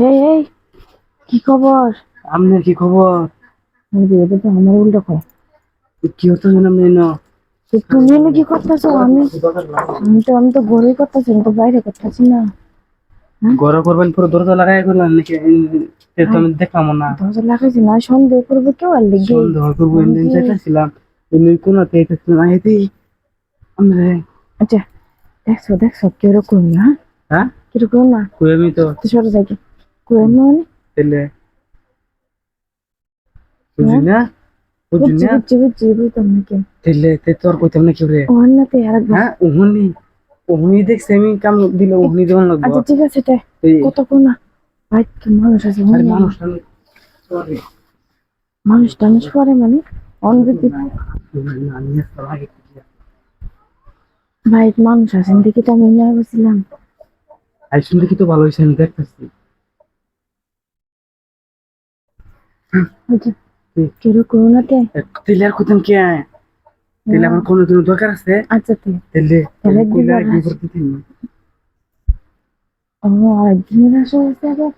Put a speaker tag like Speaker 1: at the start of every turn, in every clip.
Speaker 1: এই এই কি খবর?
Speaker 2: আপনার কি খবর?
Speaker 1: আমি বিয়েতে তো আমার উল্টো খায়
Speaker 2: কি হতো আপনি না?
Speaker 1: তুমি কি করতেছো? আমি আমি তো আমি তো ঘরে করতেছি আমি তো বাইরে করতেছি না।
Speaker 2: গরম করবেন পুরো দরজা লাগাই করলেন নাকি তো আমি দেখলাম না।
Speaker 1: দরজা লাগাইছি না সন্দেহ করব কেউ আর লেগে
Speaker 2: সন্দেহ করব এমনি চাইতেছিলাম এমনি কোনো চাইতেছিলাম আইতেই আমরা
Speaker 1: আচ্ছা দেখছ দেখছ কীরকম না?
Speaker 2: হ্যাঁ?
Speaker 1: কীরকম না?
Speaker 2: কই আমি তো
Speaker 1: সরে যাই কই মানে?
Speaker 2: তেলে বুঝি না? বুঝি না?
Speaker 1: বুঝছি বুঝছি বুঝতাম নাকি
Speaker 2: তেলে তে তোর কইতাম না কি রে।
Speaker 1: ও না তো আর
Speaker 2: হ্যাঁ ওহনি ওহনি দেখছে আমি কাম দিল ওহনি দেওয়ান লাগবো
Speaker 1: আচ্ছা ঠিক আছে তে
Speaker 2: এই
Speaker 1: কতক্ষণ না। ভাই তো মানুষ আছে
Speaker 2: আরে
Speaker 1: মনে হয়।
Speaker 2: সরি
Speaker 1: মানুষ টানুষ করে মানে? অনবৃত্তি
Speaker 2: আমি
Speaker 1: ভাই মানুষ আছেন দেখি তো আমি নিয়ে বসছিলাম।
Speaker 2: আই শুনলে কি তো ভালো হয়েছে আমি দেখতেছি।
Speaker 1: আচ্ছা
Speaker 2: হুম।
Speaker 1: কীরকম না তে।
Speaker 2: তেলে আর কইতাম কি? তেলে আমার কোনো দিন দরকার আছে?
Speaker 1: আচ্ছা তে
Speaker 2: তেলে
Speaker 1: তেলে
Speaker 2: একদিন করতে দিন
Speaker 1: ও আরেকদিনের আসা হয়েছে আবার।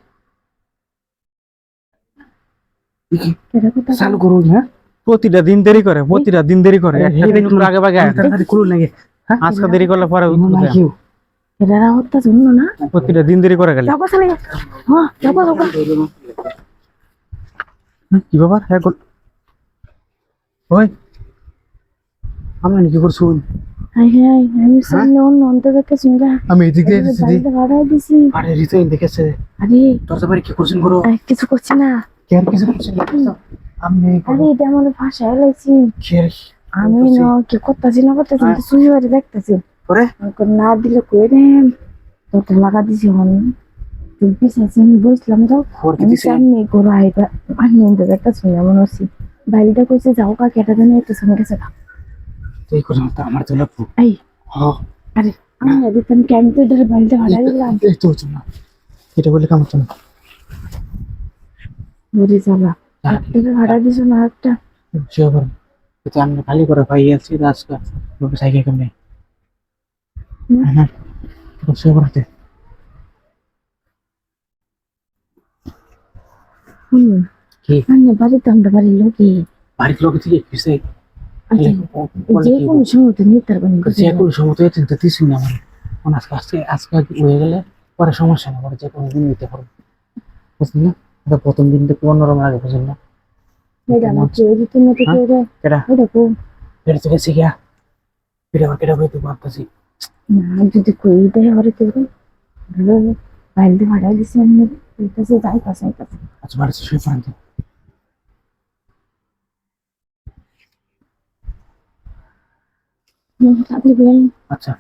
Speaker 2: চালু করুন হ্যাঁ?
Speaker 3: প্রতিটা দিন দেরি করে প্রতিটা দিন দেরি করে। আগে আয়।
Speaker 2: খুলুন নাকি হ্যাঁ?
Speaker 3: আজকে দেরি করলে পরে
Speaker 1: এরা হত্যা শুনলো না?
Speaker 3: প্রতিটা দিন দেরি করে গেলে।
Speaker 1: হ্যাঁ
Speaker 3: কি ব্যাপার? এখন ওই
Speaker 2: আমরা কি করছুন?
Speaker 1: হাই হাই আমি সামনে অন্য অন্তর দেখে
Speaker 3: আমি এদিক দিয়ে এসেছি।
Speaker 1: ভাড়াই দিছি।
Speaker 2: আরে রিতো দেখেছে।
Speaker 1: আরে।
Speaker 2: দরজা বাড়ি কি করছেন করো?
Speaker 1: কিছু করছি না।
Speaker 2: কে আর কিছু করছেন আমি
Speaker 1: আরে এটা আমার ভাষায় লাইছি
Speaker 2: কি
Speaker 1: আমি না কি করতেছি না করতেছি আমি তো বাড়ি দেখতেছি।
Speaker 2: করে
Speaker 1: না দিলে কই তোরটা লাগা দিছি হন তুই পিছাইছি বসলাম যাও আমি সামনে ঘোরা এটা দেখতেছি বাইরেটা কইছে যাও কা কেটা দেন একটু সঙ্গে গেছে।
Speaker 2: এই করে তো আমার তো লাগবো
Speaker 1: এই
Speaker 2: হ্যাঁ
Speaker 1: আরে আমরা দিতাম কি আমি তো এটার বাড়িতে ভাড়া দিলাম।
Speaker 2: এই তো হচ্ছে না। এটা বলে কাম হচ্ছে না
Speaker 1: বুঝি চালা একটা ভাড়া দিছো না একটা।
Speaker 2: সে আবার এটা আমি খালি করে পাই আছি আজকে লোকে সাইকেল কেমনে?
Speaker 1: হুম।
Speaker 2: হ্যাঁ সে আবার হাতে।
Speaker 1: হুম।
Speaker 2: কি?
Speaker 1: বাড়িতে আমরা বাড়ির লোকে
Speaker 2: বাড়ির লোক থেকে কিসে
Speaker 1: যে কোনো সময় তো নিতে পারবেন
Speaker 2: যে কোনো সময় তো না আমার আজকে আজকে আজকে হয়ে গেলে পরে সমস্যা না পরে যে কোনো দিন নিতে পারব। বুঝলি না? এটা প্রথম দিন থেকে অন্যরকম লাগে বুঝলি না?
Speaker 1: এটা আমার চেয়ে দিতে মতো
Speaker 2: হ্যাঁ?
Speaker 1: করে
Speaker 2: কেডা?
Speaker 1: এটা কো
Speaker 2: এটা তো গেছি গিয়া এটা আবার কেডা বইতে ভাবতেছি।
Speaker 1: না যদি কই দেয় হরে তো ভালো বাইরে ভাড়া দিছি আমি যাই
Speaker 2: আচ্ছা বাড়িতে শুয়ে পড়েন তো।
Speaker 1: হুম আপনি বলেন।
Speaker 2: আচ্ছা।